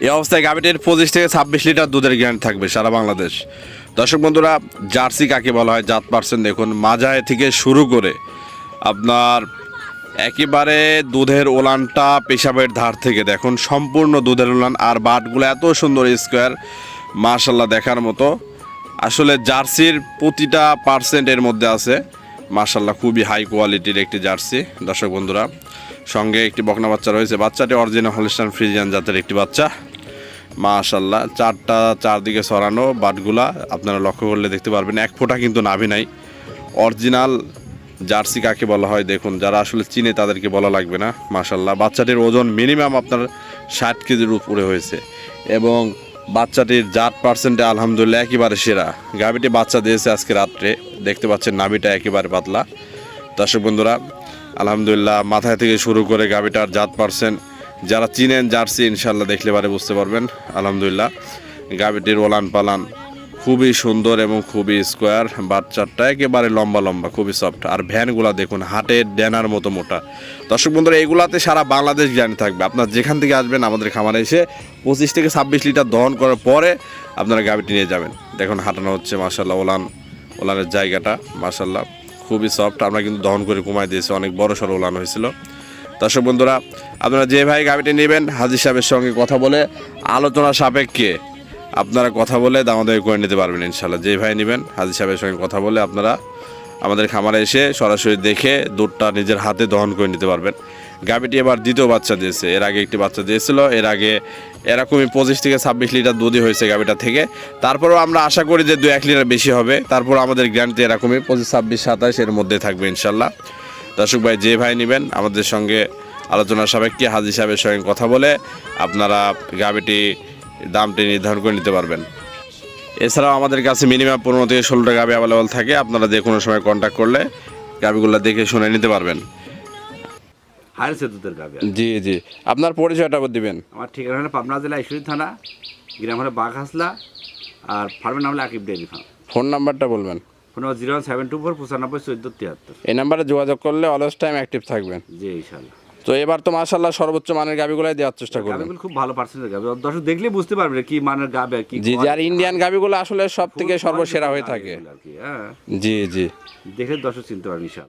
এই অবস্থায় গাভিটির পঁচিশ থেকে ছাব্বিশ লিটার দুধের গ্যারান্টি থাকবে সারা বাংলাদেশ। দর্শক বন্ধুরা, জার্সি কাকে বলা হয় জাত পার্সেন্ট দেখুন মাজায় থেকে শুরু করে আপনার একেবারে দুধের ওলানটা পেশাবের ধার থেকে। দেখুন, সম্পূর্ণ দুধের ওলান আর বাটগুলো এত সুন্দর স্কোয়ার মার্শাল্লাহ দেখার মতো। আসলে জার্সির প্রতিটা পার্সেন্টের মধ্যে আছে মার্শাল্লাহ খুবই হাই কোয়ালিটির একটি জার্সি। দর্শক বন্ধুরা সঙ্গে একটি বকনা বাচ্চা রয়েছে। বাচ্চাটি অরিজিনাল হলিস্টান ফ্রিজিয়ান জাতের একটি বাচ্চা। মাশাল্লাহ চারটা, চারদিকে সরানো বাটগুলা আপনারা লক্ষ্য করলে দেখতে পারবেন। এক ফোঁটা কিন্তু নাভি নাই। অরিজিনাল জার্সি কাকে বলা হয় দেখুন, যারা আসলে চিনে তাদেরকে বলা লাগবে না। মাশাল্লাহ বাচ্চাটির ওজন মিনিমাম আপনার ষাট কেজির উপরে হয়েছে। এবং বাচ্চাটির জাত পার্সেন্টে আলহামদুলিল্লাহ একেবারে সেরা। গাভিটি বাচ্চা দিয়েছে আজকে রাত্রে। দেখতে পাচ্ছেন নাভিটা একেবারে পাতলা। দর্শক বন্ধুরা আলহামদুলিল্লাহ, মাথায় থেকে শুরু করে গাভিটার জাত পার্সেন্ট যারা চিনেন জার্সি ইনশাল্লাহ দেখলে পারে বুঝতে পারবেন। আলহামদুলিল্লাহ গাভিটির ওলান পালান খুবই সুন্দর এবং খুবই স্কোয়ার। বাচ্চাটা একেবারে লম্বা লম্বা, খুবই সফট। আর ভ্যানগুলা দেখুন, হাটের ড্যানার মতো মোটা। দর্শক বন্ধুরা, এগুলাতে সারা বাংলাদেশ জ্ঞান থাকবে। আপনার যেখান থেকে আসবেন আমাদের খামারে এসে পঁচিশ থেকে ছাব্বিশ লিটার দহন করার পরে আপনারা গাভিটি নিয়ে যাবেন। দেখুন, হাঁটানো হচ্ছে মাসাল্লাহ ওলান, ওলানের জায়গাটা মাসাল্লাহ খুবই সফট আমরা কিন্তু দহন করে কমাই দিয়েছি, অনেক বড় সড়ো ওলান হয়েছিল। দর্শক বন্ধুরা, আপনারা যে ভাই গাড়িটি নেবেন, হাজির সাহেবের সঙ্গে কথা বলে, আলোচনা সাপেক্ষে আপনারা কথা বলে দামাদামি করে নিতে পারবেন ইনশাল্লাহ যে ভাই নেবেন, হাজির সাহেবের সঙ্গে কথা বলে আপনারা আমাদের খামারে এসে সরাসরি দেখে দুধটা নিজের হাতে দহন করে নিতে পারবেন। গাভিটি এবার দ্বিতীয় বাচ্চা দিয়েছে। এর আগে একটি বাচ্চা দিয়েছিল। এর আগে এরকমই পঁচিশ থেকে ছাব্বিশ লিটার দুধই হয়েছে গাভিটা থেকে। তারপরেও আমরা আশা করি যে দু এক লিটার বেশি হবে। তারপর আমাদের গ্যারান্টি এরকমই পঁচিশ, ছাব্বিশ, সাতাশ এর মধ্যে থাকবে ইনশাল্লাহ। দর্শক ভাই, যে ভাই নেবেন, আমাদের সঙ্গে আলোচনা সাপেক্ষে হাজির সাহেবের সঙ্গে কথা বলে আপনারা গাভিটি দামটি নির্ধারণ করে নিতে পারবেন। এছাড়াও আমাদের কাছে মিনিমাম পনেরো থেকে ষোলোটা গাভি অ্যাভেলেবল থাকে। আপনারা যে কোনো সময় কন্ট্যাক্ট করলে গাভিগুলো দেখে শুনে নিতে পারবেন। হারছে দুধের গাবে জি জি। আপনার পরিচয়টা দিবেন। আমার ঠিকানা হলো পাবনা জেলা ঈশ্বরী থানা গ্রাম হলো বাঘহাসলা আর ফার্মের নাম হলো আকিব ডেয়ারি ফার্ম। ফোন নাম্বারটা বলবেন। Phone zero one seven two four পঁচানব্বই চোদ্দ তিয়াত্তর। এই নাম্বারে যোগাযোগ করলে অলওয়েজ টাইম অ্যাক্টিভ থাকবেন। জি ইনশাল্লাহ তো এবার তো মাশাল্লাহ সর্বোচ্চ মানের গাভিগুলাই দেওয়ার চেষ্টা করবেন। গাবিগুলো খুব ভালো পার্সেন্টেজ গাবে। দর্শক দেখলেই বুঝতে পারবে কি মানের গাবে কি জি জি আর ইন্ডিয়ান গাভিগুলো আসলে সব থেকে সর্বসেরা হয়ে থাকে। হ্যাঁ। জি জি। দেখে দর্শক চিনতে পারবে